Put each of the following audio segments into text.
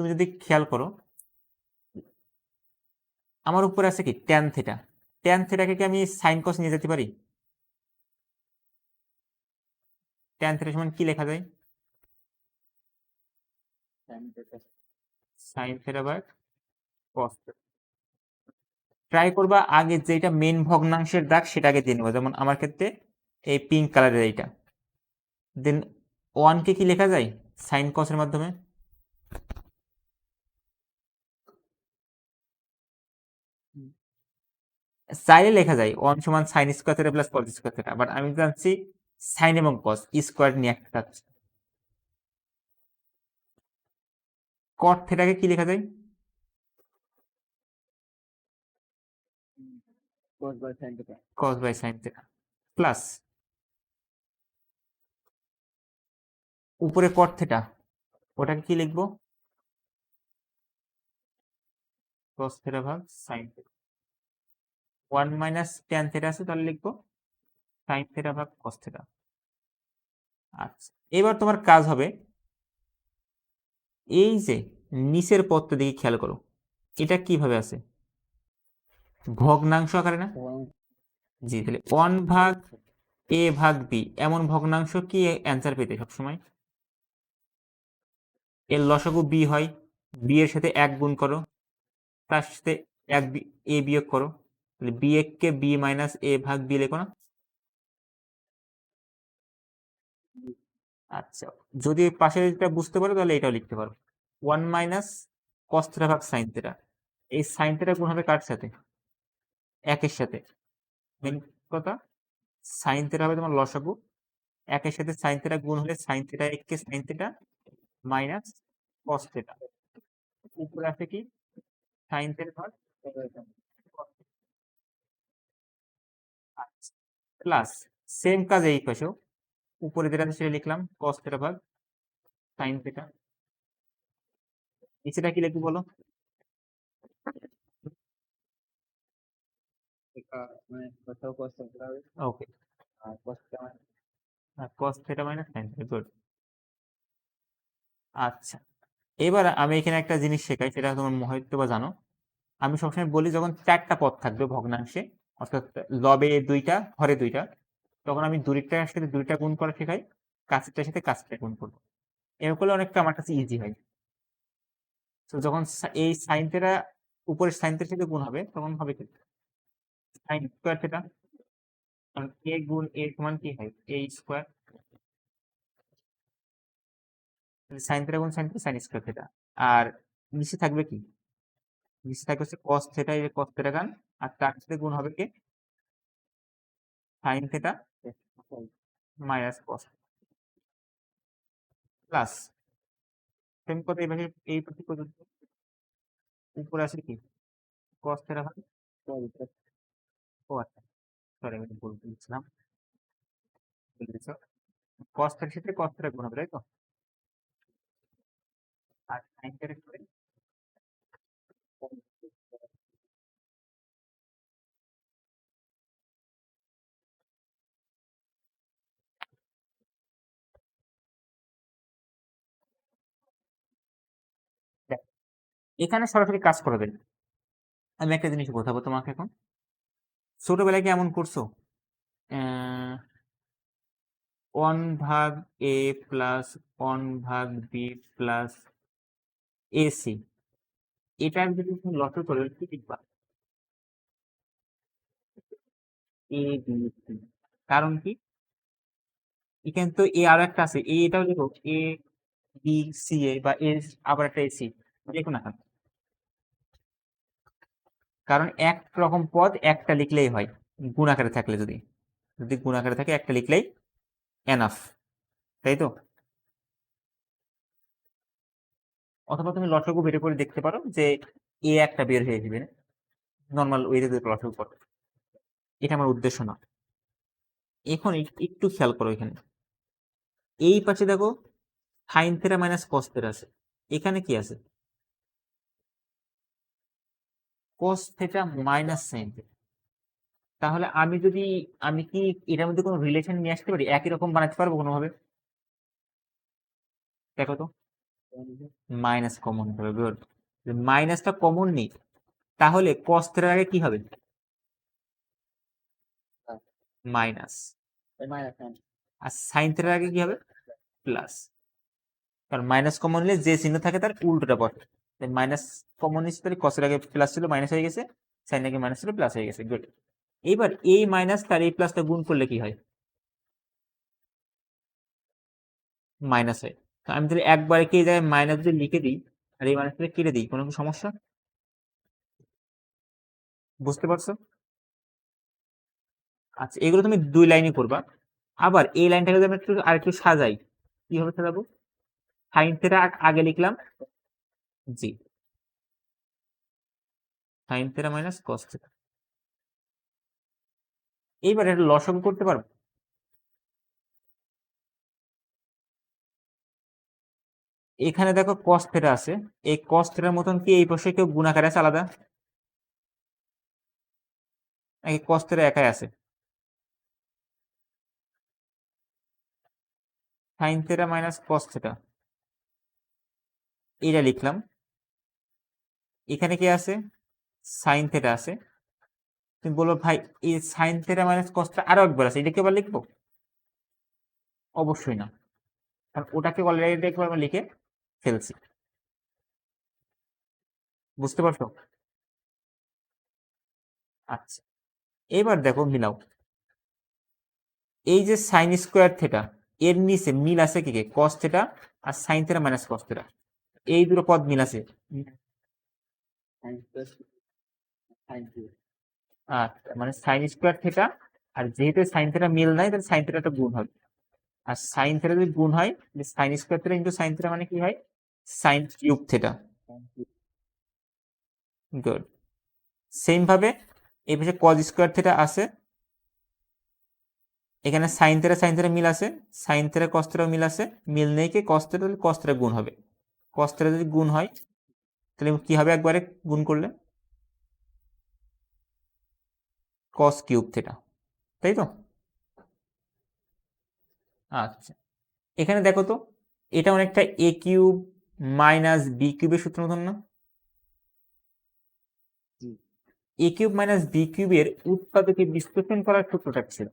তুমি যদি খেয়াল করো আমার উপরে আছে কি? ট্যান থিটা ট্যান থিটাকে কি আমি সাইন কস নিয়ে যেতে পারি? ট্যান থিটা সমান কি লেখা যায়? Sine theta by cos try করবা আগে যেটা মেন ভগ্নাংশের দাগ সেটা আগে দিয়ে নেব। যেমন আমার ক্ষেত্রে এই পিঙ্ক কালারের এইটা। দেন ওয়ানকে কি লেখা যায়? সাইন কসের মাধ্যমে। চাইলে লেখা যায় ওয়ান সমান sine square theta plus cos square theta but আমি জানছি সাইন এবং কস স্কোয়ার নিয়ে একটা থাকছে কট থিটাকে কি লেখা যায়? Cos by sin theta. By sine theta plus উপরে কট থিটা ওটাকে কি লিখব? cos ভাগ sine theta one minus tan theta আছে, তাহলে লিখব সাইন থিটা ভাগ cos থিটা আচ্ছা এবার তোমার কাজ হবে এই যে নিচের পদটা দিকে খেয়াল করো, এটা কীভাবে আছে? ভগ্নাংশ আকারে না? জি, তাহলে ওয়ান ভাগ এ ভাগ বি এমন ভগ্নাংশ কি অ্যান্সার পেতে সবসময়? এর লসাগু বি হয় বি এর সাথে এক গুণ করো, তার সাথে এক বি এ বিয়োগ করো। বি কে বি মাইনাস এ ভাগ বি লেখো না? আচ্ছা যদি পাশে এটা বুঝতে পারো তাহলে এটাও লিখতে পারো। ওয়ান মাইনাস কস থিটা ভাগ সাইন থিটা এই সাইন থিটা গুণ হবে কার সাথে? একের সাথে। মেন কথা সাইন থিটা হবে তোমার লসাগু। একের সাথে সাইন থিটা গুণ হলে সাইন থিটা এককে sine theta minus cos theta উপরে আছে কি? সাইন থিটা ভাগ প্লাস সেম কাজ এই পাশেও। উপরে যেটা আছে সেটা লিখলাম কস থিটা ভাগ সাইন থিটা নিচেটা কি লিখব বলো? Okay cos theta minus sine theta good আচ্ছা এবার আমি এখানে একটা জিনিস শেখাই সেটা তোমার হয়তো বা জানো। আমি সবসময় বলি যখন চারটা পদ থাকবে ভগ্নাংশে অর্থাৎ লবে দুইটা হরে দুইটা, তখন আমি দূরেরটার সাথে দুইটা গুণ করা শেখাই, কাছেরটার সাথে কাছেরটা গুণ করব। এরকম করলে অনেকটা আমার কাছে ইজি হয়। তো যখন এই সাইন থেটা উপরের সাইন থেটার সাথে গুণ হবে, তখন হবে কি? সাইন স্কোয়ার থেটা কারণ এ গুণ এ সমান কি হয়? এ স্কোয়ার সাইন থেটা গুণ sine theta sine square theta আর নিচে থাকবে কি? নিচে থাকবে হচ্ছে কস থেটা এই কস থেটা গান আর তার সাথে গুণ হবে কি? Sine theta minus cos plus same কথা এইভাবে এই প্রতি পর্যন্ত। উপরে আছে কি? কস থেটা theta ও আচ্ছা সরি আমি ভুল বলছিলাম কস থেটার সাথে কস থেটা গুণ হবে, তাই তো? আর সাইন থেটা এখানে সরাসরি কাজ করবে না। আমি একটা জিনিস বোঝাবো তোমাকে এখন। ছোটবেলায় কি এমন করছ? ওয়ান ভাগ এ প্লাস ওয়ান ভাগ বি প্লাস এসি এটার যদি তুমি লসে করে কি লিখবা এ বি সি কারণ কি? এখানে তো এ আরও একটা আছে। এ এটাও দেখো এ বি সি এ বা এ আবার একটা এসি দেখো না। কেন কারণ এক রকম পদ একটা লিখলেই হয়। গুণ আকারে থাকলে যদি। যদি গুণ আকারে থাকে, একটা লিখলেই এনাফ তাই তো? অথবা তুমি লসগু বের করে দেখতে পারো যে এ একটা বের হয়ে যাবে। নর্মাল ওয়েতে লসগু করো এটা আমার উদ্দেশ্য না। এখন এক- একটু খেয়াল করো এখানে। এই পাশে দেখো, সাইন থেরা মাইনাস কস থেরা আছে। এখানে কি আছে? কস থেটা মাইনাস সাইন তাহলে আমি যদি, আমি কি এটার মধ্যে কোনো রিলেশন নিয়ে আসতে পারি? একই রকম বানাতে পারব কোনোভাবে? দেখো তো। মাইনাস কমন হবে গুড মাইনাসটা কমন নেই, তাহলে কস থিটার আগে কি হবে? মাইনাস আর সাইন থিটার আগে কি হবে? প্লাস কারণ মাইনাস কমন নিলে যে চিহ্ন থাকে তার উল্টোটা পড়ে। মাইনাস কমন তাহলে কসের আগে প্লাস ছিল মাইনাস হয়ে গেছে সাইন আগে মাইনাস ছিল প্লাস হয়ে গেছে গুড এইবার এই মাইনাস তার এই প্লাসটা গুণ করলে কি হয়? মাইনাস হয়। তো আমি তাহলে একবারে কি জায়গায় মাইনাস যদি লিখে দিই, আর এই মাইনাস কেটে দিই, কোনো সমস্যা? বুঝতে পারছ? আচ্ছা এগুলো তুমি দুই লাইনে করবা আবার এই লাইনটাকে আমি একটু আরেকটু সাজাই, কীভাবে সাজাবো? সাইন থেটা আগে লিখলাম জি sine theta minus cos theta এইবার এটা লসক করতে পারব? এখানে দেখো কস থেটা আছে। এই কস থেটার মতন কি এই পাশে কেউ গুণাকার আছে আলাদা? নাকি কস থেটা একাই আছে? Sine theta minus cos theta এটা লিখলাম। এখানে কি আছে? সাইন থেটা আছে। তুমি বলো ভাই, এই সাইন থেটা মাইনাস কসটা আরও একবার আছে এটা কি আবার লিখব? অবশ্যই না। কারণ ওটাকে অলরেডি একবার আমরা লিখে ফেলছি। বুঝতে পারছ? আচ্ছা এবার দেখো মিলাও। এই যে সাইন স্কোয়ার থেটা এর নিচে মিল আছে কি কে? কস থেটা আর sine theta minus cos theta এই দুটো পদ মিল আছে সাইন প্লাস সাইন টু আচ্ছা মানে সাইন স্কোয়ার থেটা আর যেহেতু সাইন থেটা মিল নাই তাহলে সাইন থেটাটা গুণ হবে। আর সাইন থেটা যদি গুণ হয় sine square theta into sine theta মানে কি হয়? Sine cube theta good same ভাবে এই পাশে কজ স্কোয়ার থেটা আছে। এখানে সাইন থেটা সাইন থেটা মিল আছে। সাইন থেটা কস থেটা মিল আছে। মিল নেই কে? কস থেটা তাহলে কস থেটা গুণ হবে। কস থেটা যদি গুণ হয় তাহলে কি হবে? একবারে গুণ করলে কস কিউব থেটা তাই তো? আচ্ছা এখানে দেখো তো এটা অনেকটা এ কিউব মাইনাস বি কিউবের সূত্র মতন না। এ কিউব মাইনাস বি কিউবের উৎপাদকে বিশ্লেষণ করার সূত্রটা ছিল?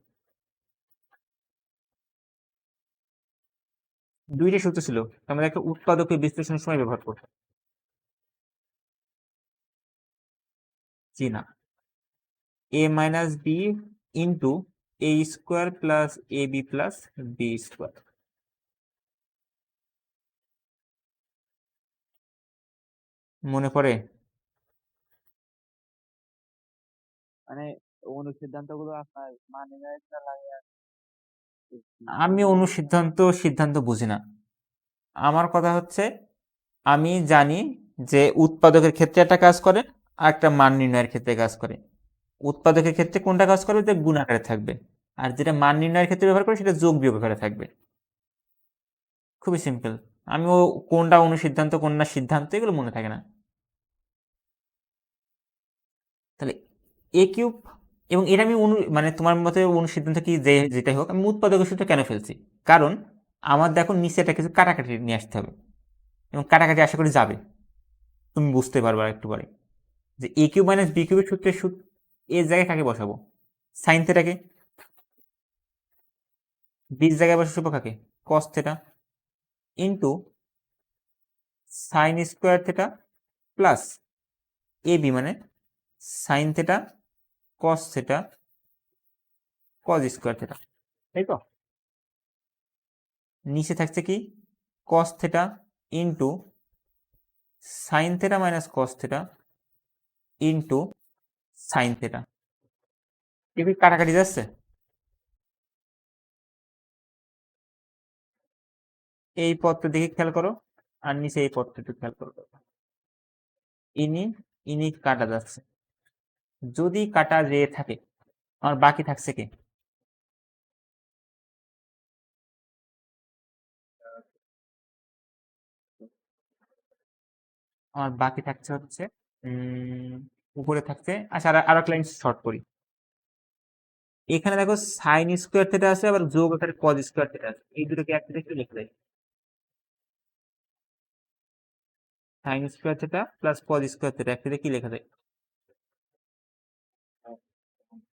দুইটা সূত্র ছিল আমরা একটা উৎপাদকে বিশ্লেষণের সময় ব্যবহার করব জি না। A minus B into A square plus A B plus B square মনে পড়ে? মানে অনুসিদ্ধান্তগুলো আপনার মানে আমি অনুসিদ্ধান্ত সিদ্ধান্ত বুঝি না। আমার কথা হচ্ছে আমি জানি যে উৎপাদকের ক্ষেত্রে একটা কাজ করে আর একটা মান নির্ণয়ের ক্ষেত্রে কাজ করে। উৎপাদকের ক্ষেত্রে কোনটা কাজ করবে? গুণ আকারে থাকবে। আর যেটা মান নির্ণয়ের ক্ষেত্রে ব্যবহার করে সেটা যোগ বিয়োগ আকারে থাকবে। খুবই সিম্পল। আমি ও কোনটা অনুসিদ্ধান্ত, কোনটা সিদ্ধান্ত, এগুলো মনে থাকে না। তাহলে এ কিউব এবং এটা আমি অনু মানে তোমার মতে অনুসিদ্ধান্ত কি যে, যেটাই হোক, আমি উৎপাদকের সূত্রে কেন ফেলছি? কারণ আমার দেখো নিচে একটা কিছু কাটাকাটি নিয়ে আসতে হবে। এবং কাটাকাটি আশা করি যাবে। তুমি বুঝতে পারবে একটু পরে। যে এ কিউব মাইনাস বি কিউবের সূত্রের সূত্র এর জায়গায় কাকে বসাবো? সাইন থেটাকে বির জায়গায় বসাবো কাকে? Cos theta into sine square theta plus A B মানে sine theta cos theta cos square theta তাই তো? নিচে থাকছে কি? Cos theta into sine theta minus cos theta into sine theta এগুলি কাটাকাটি যাচ্ছে? এই পদটা দিকে খেয়াল করো, আর নিচে এই একটু খেয়াল করো। ইনি ইনি কাটা যাচ্ছে। যদি কাটা যেয়ে থাকে, আমার বাকি থাকছে কে? আমার বাকি থাকছে হচ্ছে, উম উপরে থাকছে। আচ্ছা আর, আরও এক লাইন শর্ট করি। এখানে দেখো সাইন স্কোয়ার থেটা আছে, আবার যোগ আকারে কজ স্কোয়ার থেটা আছে। এই দুটোকে একসাথে একটু লিখে দেয় sine square theta plus cos square theta একসাথে কি লেখা যায়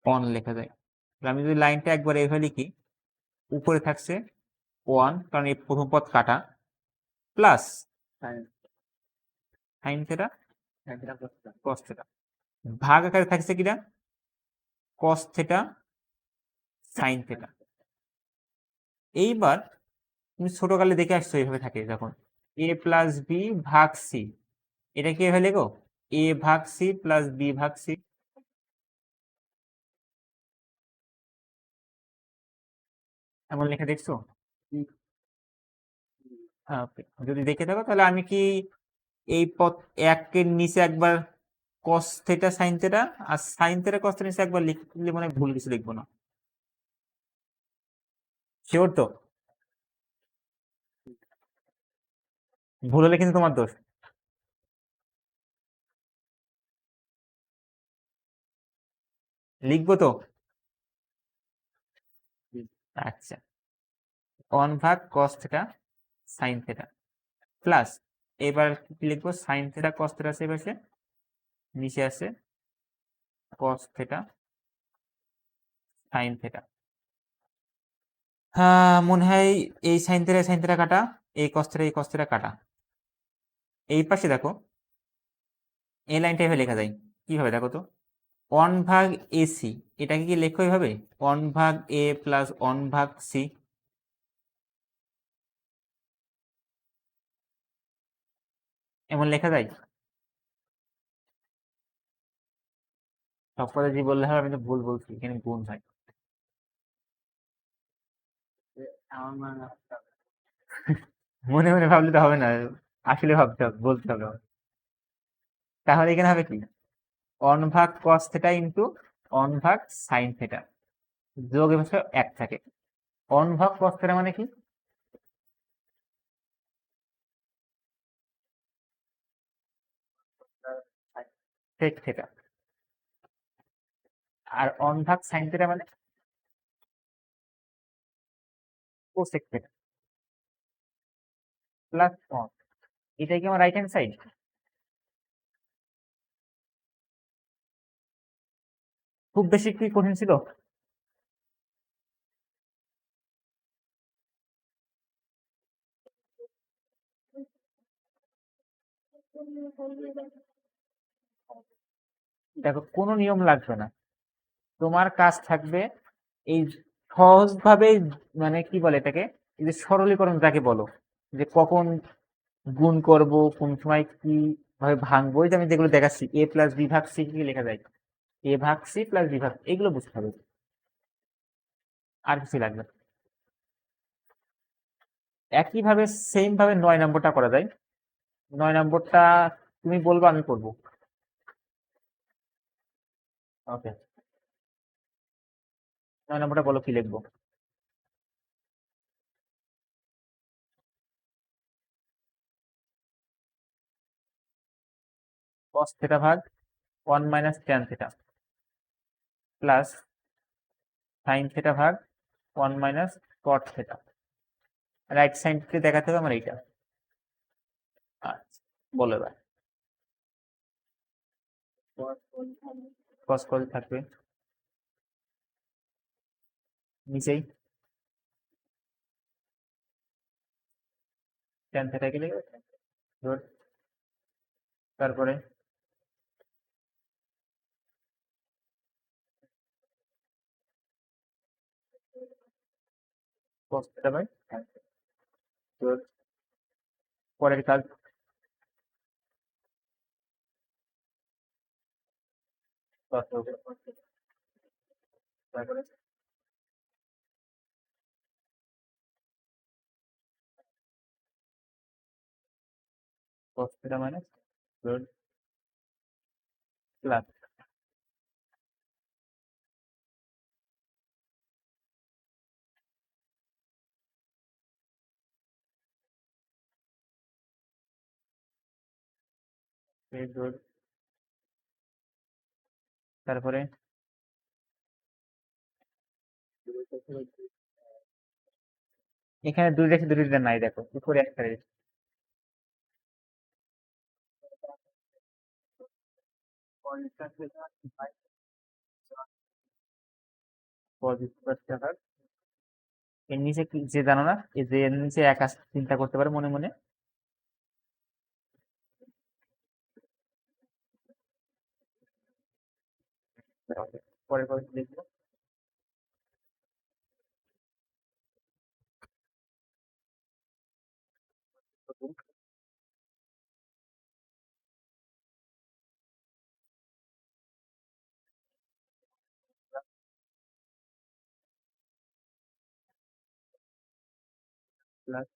ওয়ান লেখা যায় আমি যদি লাইনটা একবার এভাবে লিখি, উপরে থাকছে ওয়ান কারণ এই প্রথম পদ কাটা। Plus sine theta. Cos theta ভাগ আকারে থাকছে কিনা? কস থিটা সাইন থিটা এইবার তুমি ছোটকালে দেখে আসছো এইভাবে থাকে যখন। এ প্লাস বি ভাগ সি এটা কি এভাবে লেখো এ ভাগ সি প্লাস বি ভাগ সি এমন লেখা দেখছ। হ্যাঁ যদি দেখে থাকো তাহলে আমি কি এই পথ একের নিচে একবার কস থেটা সাইন থেটা আর সাইন থেটা কস থেটা নিচে একবার লিখলে মানে ভুল কিছু লিখব না। শিওর তো? ভুল হলে কিন্তু তোমার দোষ। লিখব তো? আচ্ছা। ওয়ান ভাগ cos theta sine theta plus এবার কি লিখব? সাইন থেটা কস থেটা এপাশে নিচে আছে কস থেটা সাইন থেটা হ্যাঁ মনে হয় এই সাইন থেটা সাইন থেটা কাটা, এই কস থেটা এই কস থেটা কাটা। এই পাশে দেখো, এই লাইনটা এভাবে লেখা যায়। কীভাবে দেখো তো? ওয়ান ভাগ এসি এটাকে কি লেখো এভাবে? ওয়ান ভাগ এ প্লাস ওয়ান ভাগ সি এমন লেখা যায়? সব কথা যে বললে হবে আমি তো ভুল বলছি এখানে গুণ হয় মনে হয় মনে মনে ভাবলে তো হবে না আসলে ভাবতে হবে বলতে হবে তাহলে এখানে হবে কি? অন ভাগ কস থেটা ইন্টু অন ভাগ সাইন থেটা যোগ এভাবে এক থাকে। অন ভাগ কস থেটা মানে কি? সেক থেটা আর অন ভাগ সাইন থেটা মানে কোসেক থেটা প্লাস অন এটা কি আমার রাইট হ্যান্ড সাইড খুব বেশি কি কঠিন ছিল? দেখো কোনো নিয়ম লাগবে না। তোমার কাজ থাকবে এই সহজভাবে মানে কি বলে এটাকে? এই যে সরলীকরণ যাকে বলো, যে কখন গুণ করব, কোন সময় কি ভাবে ভাঙবো যে আমি যেগুলো দেখাচ্ছি এ প্লাস বি ভাগ সি কি লেখা যায়? এ ভাগ সি প্লাস বি ভাগ, এগুলো বুঝতে হবে। আর কিছু লাগবে। একইভাবে সেম ভাবে নয় নম্বরটা করা যায়। নয় নম্বরটা তুমি বলব, আমি করব। ওকে নয় নম্বরটা বলো কি লিখব? cos থিটা ভাগ one minus tan theta plus sine theta ভাগ one minus cot theta right সাইডকে দেখাতে হবে আমার এইটা। আচ্ছা বলো এবার। cos কল থাকবে। নিচেই ট্যান থিটা কে লিখবে তারপরে cos theta বাই Good. পরের কাজ তারপরে মানে তারপরে এখানে দুই রেখে দুটি নাই দেখো। উপরে একটা রেখে এর নিচে যে জানো না যে এর নিচে একা চিন্তা করতে পারে মনে মনে পরে পরে দেখব প্লাস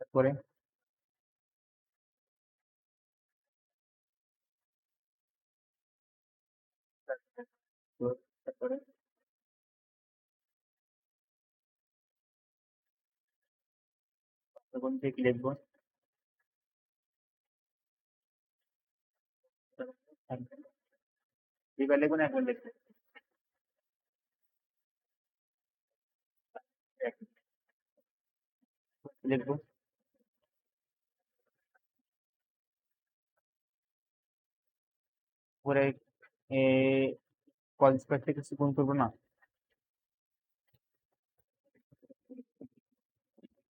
তারপরে তারপরে তখন ঠিক লিখব দুইবার লিখব না একবার লিখব লিখব পরে এ কল স্কোয়ার থেকে কিছু গুণ করব না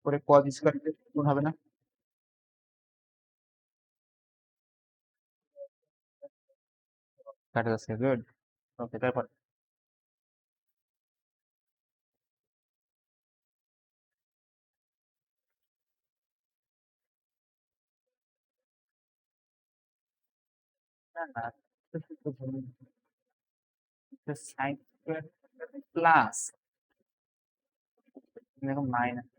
পরে কজ স্কোয়ার থেকে গুণ হবে না কাটা যাচ্ছে গুড ওকে তারপর না না সাইন স্কোয়ার প্লাস দেখো মাইনাস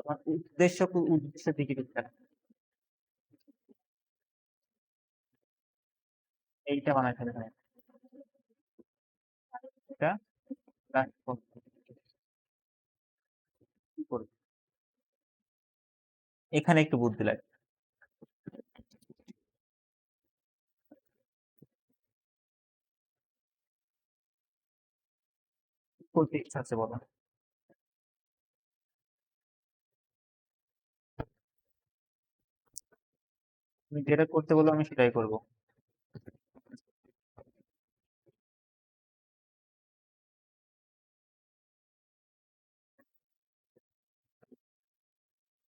তোমার উদ্দেশ্য উদ্দেশ্য দিকে। এইটা ফেলে এখানে। একটু বুদ্ধি লাগে করতে ইচ্ছা আছে বলো তুমি যেটা করতে বলো আমি সেটাই করব।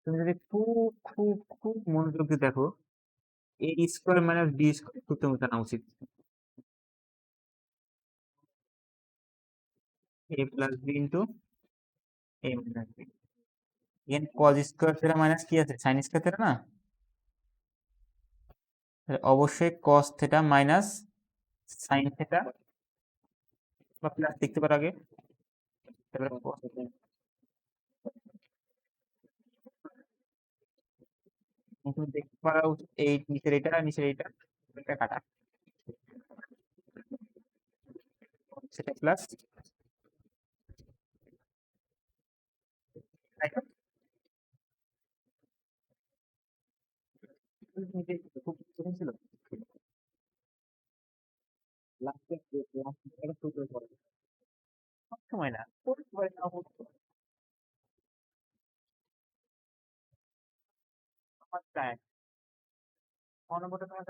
তুমি যদি খুব খুব খুব মনোযোগ দিয়ে দেখো A square minus B square সূত্র মতো জানা উচিত। A plus B into A minus B এখানে কজ স্কোয়ার থেটা মাইনাস কি আছে? সাইন স্কোয়ার থেটা না? অবশ্যই cos theta minus sine theta বা প্লাস দেখতে পারো আগে। দেখতে পারো এই নিচের নিচের খুব কঠিন ছিল লাস্টে লাস্টে একটা সূত্র পড়ে সব সময় না পরে না পড়তে আমার প্রায় অনবরত তোমার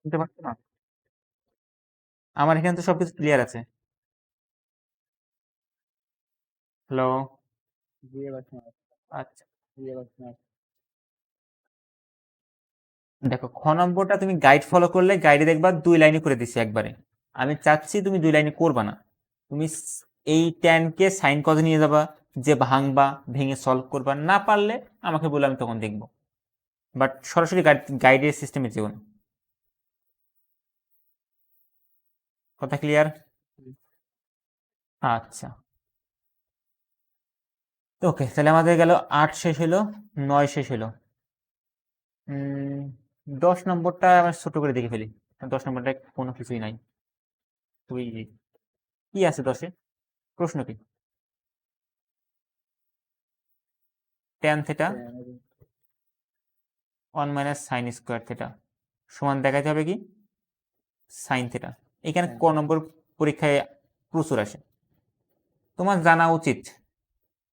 শুনতে পাচ্ছ না? আমার এখানে তো সবকিছু ক্লিয়ার আছে। হ্যালো। আচ্ছা। দেখো খ নম্বরটা তুমি গাইড ফলো করলে গাইডে দেখবা দুই লাইনে করে দিছি একবারে। আমি চাচ্ছি তুমি দুই লাইনে করবা না। তুমি এই ট্যানকে সাইন কজে নিয়ে যাবা যে ভাঙবা ভেঙে সলভ করবা না পারলে আমাকে বলে আমি তখন দেখব। বাট সরাসরি গাইড গাইডের সিস্টেমে যেও না। কথা ক্লিয়ার আচ্ছা। ওকে তাহলে আমাদের গেল আট শেষ হলো নয় শেষ হলো দশ নম্বরটা আমরা ছোট করে দেখে ফেলি। দশ নম্বরটা কোনো কিছুই নাই। খুবই easy। কি আছে দশে? প্রশ্ন কি? Tan theta one minus sine square theta সমান দেখাতে হবে কি? সাইন থেটা এখানে ক নম্বর পরীক্ষায় প্রচুর আসে। তোমার জানা উচিত।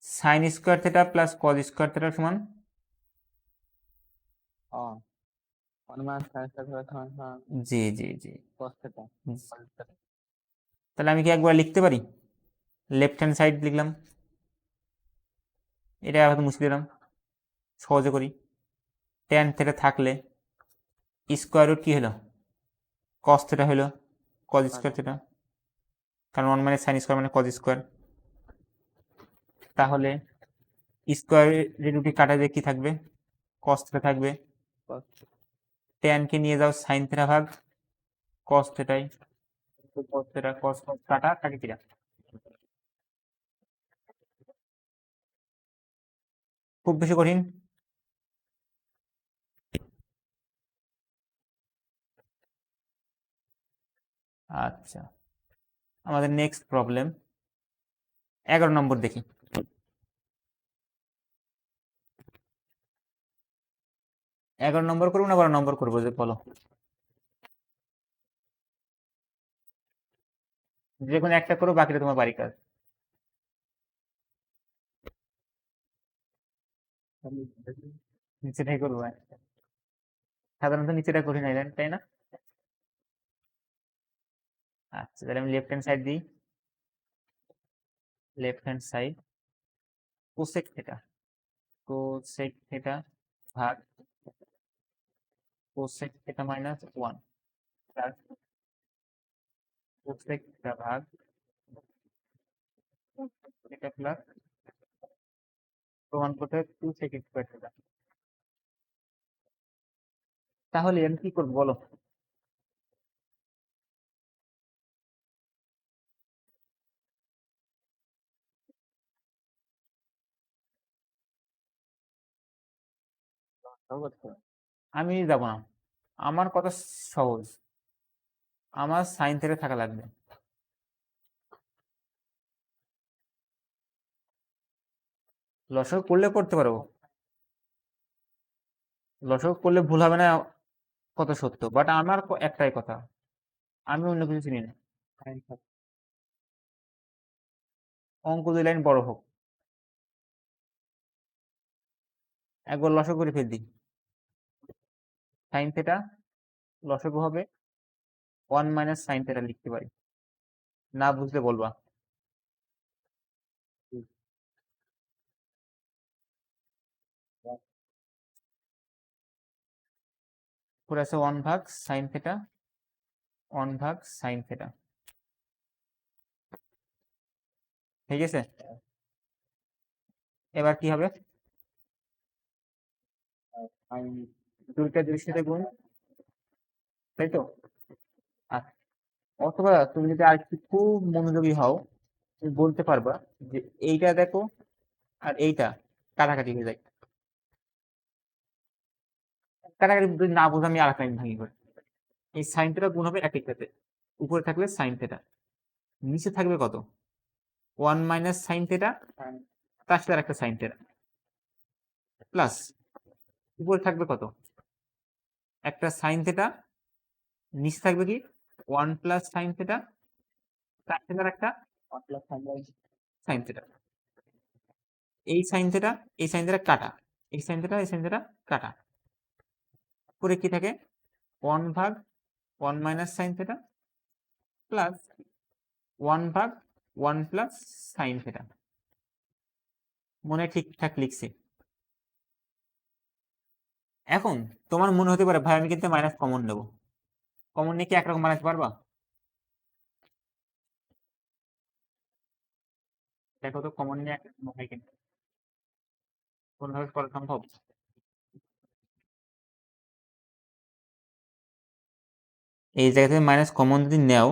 Sine square theta plus cos square theta সমান? জি জি জি। তাহলে আমি কি একবার লিখতে পারি? লেফট হ্যান্ড সাইড লিখলাম। এটা হয়তো মুছে দিলাম। সহজে করি। ট্যান থেটা থাকলে স্কোয়ার রুট কি হলো? কস থেটা হলো। কজ স্কোয়ার থেটা কারণ ওয়ান মানে সাইন স্কোয়ার মানে কজ স্কোয়ার তাহলে স্কোয়ার রুটি কাটা দিয়ে কি থাকবে? কস থেটা থাকবে। ট্যানকে নিয়ে যাও সাইন থেটা ভাগ কস থেটাই কস থেটা কস কাটা কাটি কিরা খুব বেশি কঠিন। আচ্ছা। আমাদের নেক্সট প্রবলেম এগারো নম্বর দেখি। এগারো নম্বর করব না বারো নম্বর করব? যে বলো। যে কোনো একটা করো, বাকিটা তোমার বাড়ি কাজ। নিচেটাই করব। সাধারণত নিচেটা কঠিন হয় তাই না? আচ্ছা তাহলে আমি লেফট হ্যান্ড সাইড দিই। Left hand side cosec theta cosec theta ভাগ cosec theta minus one plus cosec theta ভাগ এটা প্লাস প্রমাণ করতে হবে টু সেক স্কোয়ার থেটা তাহলে আমি কি করব বলো? আমি যাব না। আমার কথা সহজ। আমার সাইন থেকে থাকা লাগবে। লসক করলে করতে পারব। লসক করলে ভুল হবে না কত সত্য। বাট আমার একটাই কথা আমি অন্য কিছু চিনি না। অঙ্ক দুই লাইন বড় হোক। একবার লসক করে ফেল দিই সাইন থেটা লসক হবে ওয়ান মাইনাস সাইন থেটা লিখতে পারি। না বুঝলে বলবা। পুরো আছে ওয়ান ভাগ সাইন থেটা ওয়ান ভাগ সাইন থেটা ঠিক আছে? এবার কি হবে? দুইটা দৃষ্টিতে গুণ তাই তো আচ্ছা অথবা তুমি যদি আর একটু খুব মনোযোগী হও তুমি বলতে পারবা যে এইটা দেখো আর এইটা কাটাকাটি হয়ে যায়। কাটাকাটি যদি না বোঝো আমি আর এক লাইন ভাঙি করে এই সাইন থেটা গুণ হবে একই সাথে উপরে থাকলে সাইন থেটা নিচে থাকবে কত? ওয়ান মাইনাস সাইন থেটা তার সাথে একটা সাইন থেটা প্লাস উপরে থাকবে কত? একটা সাইন থেটা নিচে থাকবে কি? ওয়ান প্লাস সাইন থেটা সাথে আর একটা 1 plus sin by sine theta এই সাইন থেটা এই সাইন থেটা কাটা, এই সাইন থেটা এই সাইন থেটা কাটা। পরে কি থাকে? ওয়ান ভাগ one minus sine theta plus one ভাগ ওয়ান প্লাস সাইন থেটা মনে ঠিকঠাক লিখছি। এখন তোমার মনে হতে পারে, ভাই, আমি কিন্তু মাইনাস কমন নেব। কমন নিয়ে কি একরকম বানাতে পারবা দেখো তো কমন নিয়ে একরকম হয় কিনা কোনভাবে করা সম্ভব? এই জায়গা থেকে মাইনাস কমন যদি নেও,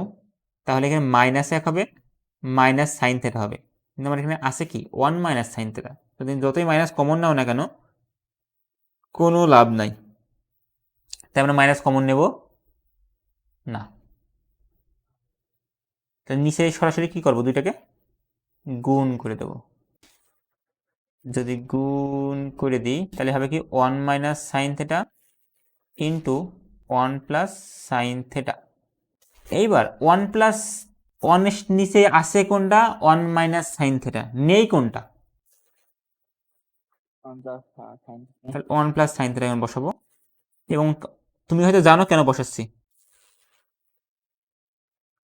তাহলে এখানে মাইনাস এক হবে মাইনাস সাইন থেটা হবে। কিন্তু আমার এখানে আছে কি? ওয়ান মাইনাস সাইন থেটা তুমি যতই মাইনাস কমন নাও না কেন কোনো লাভ নাই। তাই আমরা মাইনাস কমন নেব? না। তাহলে নিচে সরাসরি কি করব দুইটাকে? গুণ করে দেব। যদি গুণ করে দিই, তাহলে হবে কি one minus sine theta into one plus sine theta এইবার ওয়ান প্লাস ওয়ানের নিচে আছে কোনটা? ওয়ান মাইনাস সাইন থেটা নেই কোনটা? তাহলে ওয়ান প্লাস সাইন থেটা এখন বসাবো। এবং তুমি হয়তো জানো কেন বসাচ্ছি।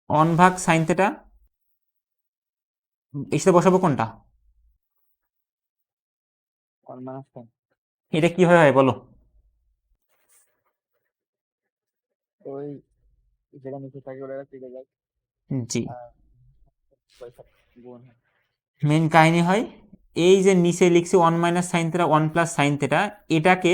ওয়ান ভাগ সাইন থেটা এর সাথে বসাবো কোনটা? এটা কীভাবে হয় বলো? ওই যেটা নিচে থাকে ওটা যায়। জি। মেন কাহিনী হয় এই যে নিচে লিখছি one minus sine theta one plus sine theta এটাকে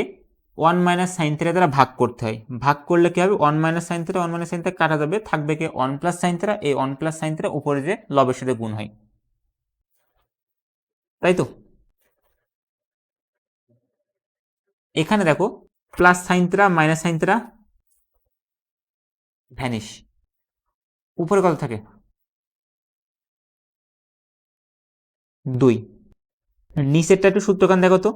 ওয়ান মাইনাস সাইন থেটা দ্বারা ভাগ করতে হয়। ভাগ করলে কী হবে? One minus sine theta one minus sine theta কাটা যাবে, থাকবে কি? ওয়ান প্লাস সাইন থেটা এই ওয়ান প্লাস সাইন থেটা উপরে যে লবের সাথে গুণ হয়। তাই তো? এখানে দেখো plus sine theta minus sine theta vanish উপরে কত থাকে? দুই। নিচেরটা একটু সূত্রকান দেখো তো।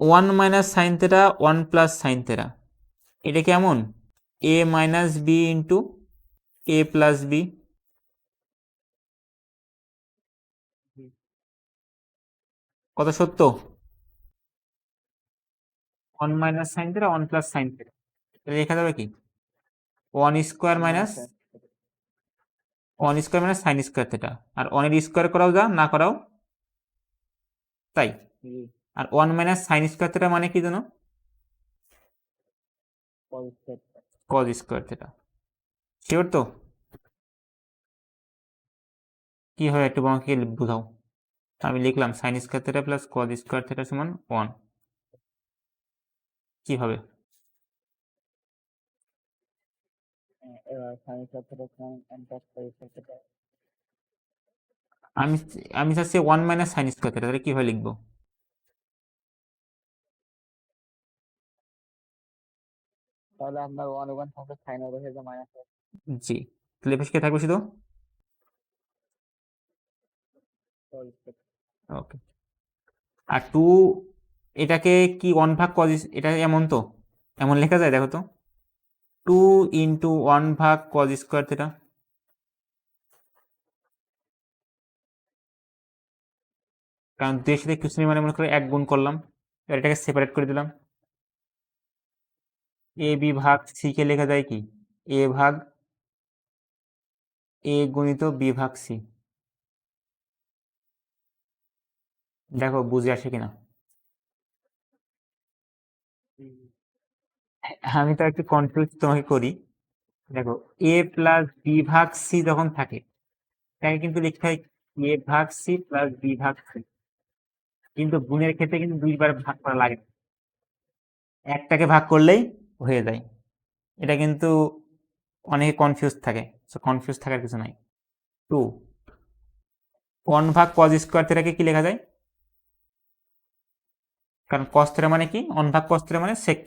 One minus sine theta, one plus sine theta. এটা কেমন? A minus B into A plus B. কত সত্য? One minus sine theta, one plus sine theta. লেখা যাবে কি? One square minus one square minus sine square theta. আর ওয়ানের square করাও যা, না করাও তাই? আর one minus sine square theta মানে কি জানো? কজ স্কোয়ার থেটা শিওর তো? কি হয় একটু আমাকে বোঝাও। আমি লিখলাম sine square theta plus cos square theta সমান ওয়ান কি হবে? সাইন এন্টার করে সেটা আমি আমি চাচ্ছি one minus sine square theta তাহলে কীভাবে লিখব? তাহলে আপনার ওয়ান ওয়ান থাকবে সাইন মাইনাস জি। তাহলে এপাশে কে থাকবে শুধু? ওকে আর টু এটাকে কি ওয়ান ভাগ কজ এটা এমন তো? এমন লেখা যায় দেখো তো। টু ইন্টু ওয়ান ভাগ কজ স্কোয়ার থেটা কারণ দুইয়ের সাথে কিছু মানে মনে করে এক গুণ করলাম এবার এটাকে সেপারেট করে দিলাম। এ বি ভাগ সি কে লেখা যায় কি? এ ভাগ এ গুণিত বি ভাগ সি। দেখো, বুঝে আসে কিনা? আমি তো একটু কনফিউজ তোমাকে করি। দেখো, এ প্লাস বি ভাগ সি যখন থাকে, তাকে কিন্তু লিখতে হয় এ ভাগ সি প্লাস বি ভাগ সি। কিন্তু গুণের ক্ষেত্রে কিন্তু দুইবার ভাগ করা লাগে। একটাকে ভাগ করলেই হয়ে যায়। এটা কিন্তু অনেকে কনফিউজ থাকে। সো কনফিউজ থাকার কিছু নাই। টু ওয়ান ভাগ কজ স্কোয়ার থেটাকে কি লেখা যায়? কারণ কস মানে কি? ওয়ান ভাগ কস মানে সেক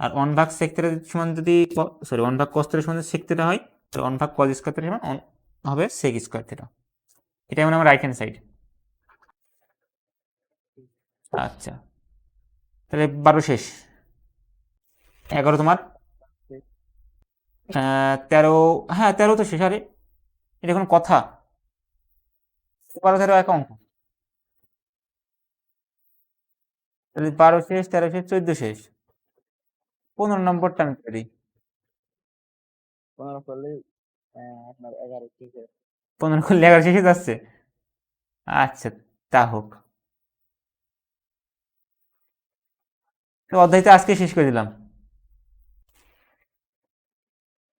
আর ওয়ান ভাগ সেক সমান যদি সরি ওয়ান ভাগ কস সমান সেক থেটা হয় তো ওয়ান ভাগ কজ স্কোয়ার থেটা সমান হবে সেক স্কোয়ার থেটা এটা মানে আমার রাইট হ্যান্ড সাইড আচ্ছা। তাহলে বারো শেষ। এগারো তোমার? তেরো হ্যাঁ তেরো তো শেষ। আরে এটা কোনো কথা। বারো তেরো এক অঙ্ক। তাহলে বারো শেষ তেরো শেষ চোদ্দ শেষ। পনেরো নম্বরটা আমি করে। দিই পনেরো করলে আপনার এগারো আছে পনেরো করলে এগারো শেষে যাচ্ছে? আচ্ছা তা হোক তো অধ্যায়টা আজকে শেষ করে দিলাম।